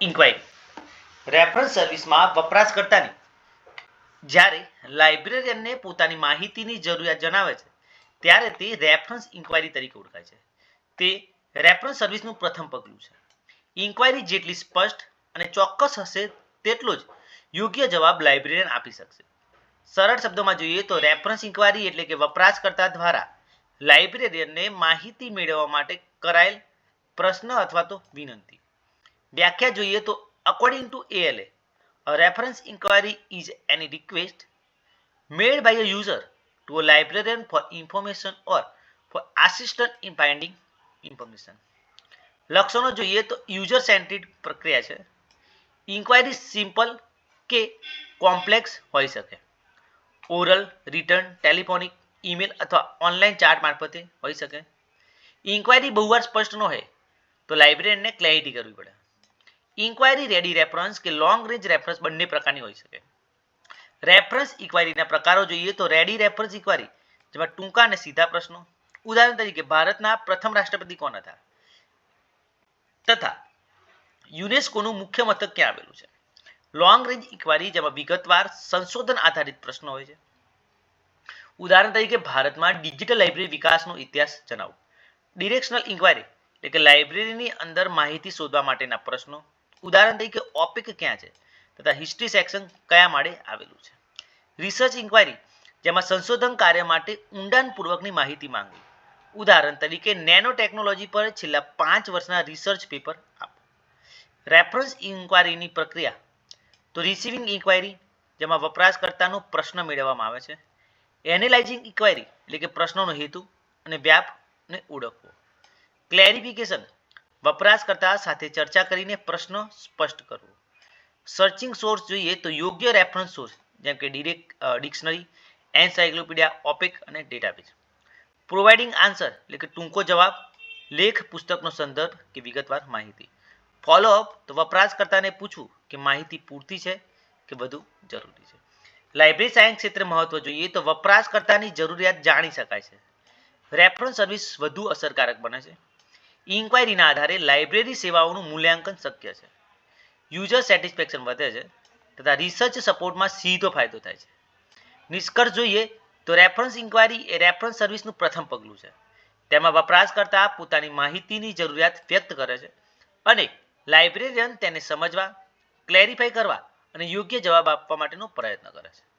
Inquiry. Reference સર્વિસમાં વપરાશકર્તાની. જ્યારે લાઇબ્રેરિયનને પોતાની માહિતીની જરૂરિયાત જણાવે છે, ત્યારે તે રેફરન્સ ઇન્ક્વાયરી તરીકે ઓળખાય છે. તે રેફરન્સ સર્વિસનું પ્રથમ પગલું છે. ઇન્ક્વાયરી જેટલી સ્પષ્ટ અને ચોક્કસ હશે તેટલો જ યોગ્ય જવાબ લાઇબ્રેરિયન આપી શકશે. સરળ શબ્દોમાં જોઈએ તો રેફરન્સ ઇન્ક્વાયરી એટલે કે વપરાશકર્તા દ્વારા લાઇબ્રેરિયનને માહિતી મેળવવા માટે કરાયેલ પ્રશ્ન અથવા તો વિનંતી. વ્યાખ્યા જોઈએ તો according to ALA reference reference is any request made by a user to a librarian for information or for assistance in finding information. લક્ષણો જોઈએ તો યુઝર સેન્ટ્રિડ પ્રક્રિયા છે. ઇન્ક્વાયરી સિમ્પલ કે કોમ્પ્લેક્સ હોઈ શકે. ઓરલ રિટર્ન ટેલિફોનિક ઈમેલ અથવા online chart મારફતે હોઈ શકે. ઇન્ક્વાયરી બહુવાર સ્પષ્ટ ન હોય તો લાઇબ્રેરિયનને ક્લેરિટી કરવી પડે. ઇન્ક્વાયરી રેડી રેફરન્સ કે લોંગ રેન્જ રેફરન્સ બંને પ્રકારની હોઈ શકે. રેફરન્સ ઇન્ક્વાયરીના પ્રકારો જોઈએ તો રેડી રેફરન્સ ઇક્વાયરી જેમાં ટૂંકા અને સીધા પ્રશ્નો. ઉદાહરણ તરીકે, ભારતના પ્રથમ રાષ્ટ્રપતિ કોણ હતા? તથા, યુનેસ્કોનું મુખ્ય મથક ક્યાં આવેલું છે? લોંગ રેન્જ ઇન્ક્વાયરી જેમાં વિગતવાર સંશોધન આધારિત પ્રશ્નો હોય છે. ઉદાહરણ તરીકે, ભારતમાં ડિજિટલ લાઇબ્રેરી વિકાસનો ઇતિહાસ જણાવો. ડિરેક્શનલ ઇન્ક્વાયરી એટલે કે લાઇબ્રેરીની અંદર માહિતી શોધવા માટેના પ્રશ્નો. ઉદાહરણ તરીકે ઓપિક ક્યાં છે? તથા હિસ્ટ્રી સેક્શન કયા માળે આવેલું છે? રિસર્ચ ઇન્ક્વાયરી જેમાં સંશોધન કાર્ય માટે ઊંડાણપૂર્વકની માહિતી માંગવી. ઉદાહરણ તરીકે નેનો ટેકનોલોજી પર છેલ્લા પાંચ વર્ષના રિસર્ચ પેપર આપો. રેફરન્સ ઇન્ક્વાયરીની પ્રક્રિયા. તો રિસીવિંગ ઇન્ક્વાયરી જેમાં વપરાશકર્તાનો પ્રશ્ન મેળવવામાં આવે છે. એનેલાઇઝિંગ ઇન્ક્વાયરી એટલે કે પ્રશ્નોનો હેતુ અને વ્યાપને ઓળખવો. ક્લેરિફિકેશન વપરાશકર્તા સાથે ચર્ચા કરીને પ્રશ્ન સ્પષ્ટ કરવો. સર્ચિંગ સોર્સ જોઈએ તો યોગ્ય રેફરન્સ સોર્સ જેમ કે ડિરેક્ટ ડિક્શનરી એન્સાઇક્લોપીડિયા ઓપેક અને ડેટાબેઝ પ્રોવાઇડિંગ આન્સર એટલે કે ટૂંકો જવાબ, લેખ, પુસ્તકનો સંદર્ભ કે વિગતવાર માહિતી. ફોલોઅપ તો વપરાશકર્તાને પૂછવું કે માહિતી પૂરતી છે કે વધુ જરૂરી છે. લાઇબ્રેરી સાયન્સ ક્ષેત્રે મહત્વ જોઈએ તો વપરાશકર્તાની જરૂરિયાત જાણી શકાય છે. રેફરન્સ સર્વિસ વધુ અસરકારક બને છે. ઇન્ક્વાયરીના આધારે લાઇબ્રેરી સેવાઓનું મૂલ્યાંકન શક્ય છે. યુઝર સેટિસ્ફેક્શન વધે છે તથા રિસર્ચ સપોર્ટમાં સીધો ફાયદો થાય છે. નિષ્કર્ષ જોઈએ તો રેફરન્સ ઇન્ક્વાયરી એ રેફરન્સ સર્વિસનું પ્રથમ પગલું છે. તેમાં વપરાશકર્તા પોતાની માહિતીની જરૂરિયાત વ્યક્ત કરે છે અને લાઇબ્રેરિયન તેને સમજવા ક્લેરિફાઈ કરવા અને યોગ્ય જવાબ આપવા માટેનો પ્રયત્ન કરે છે.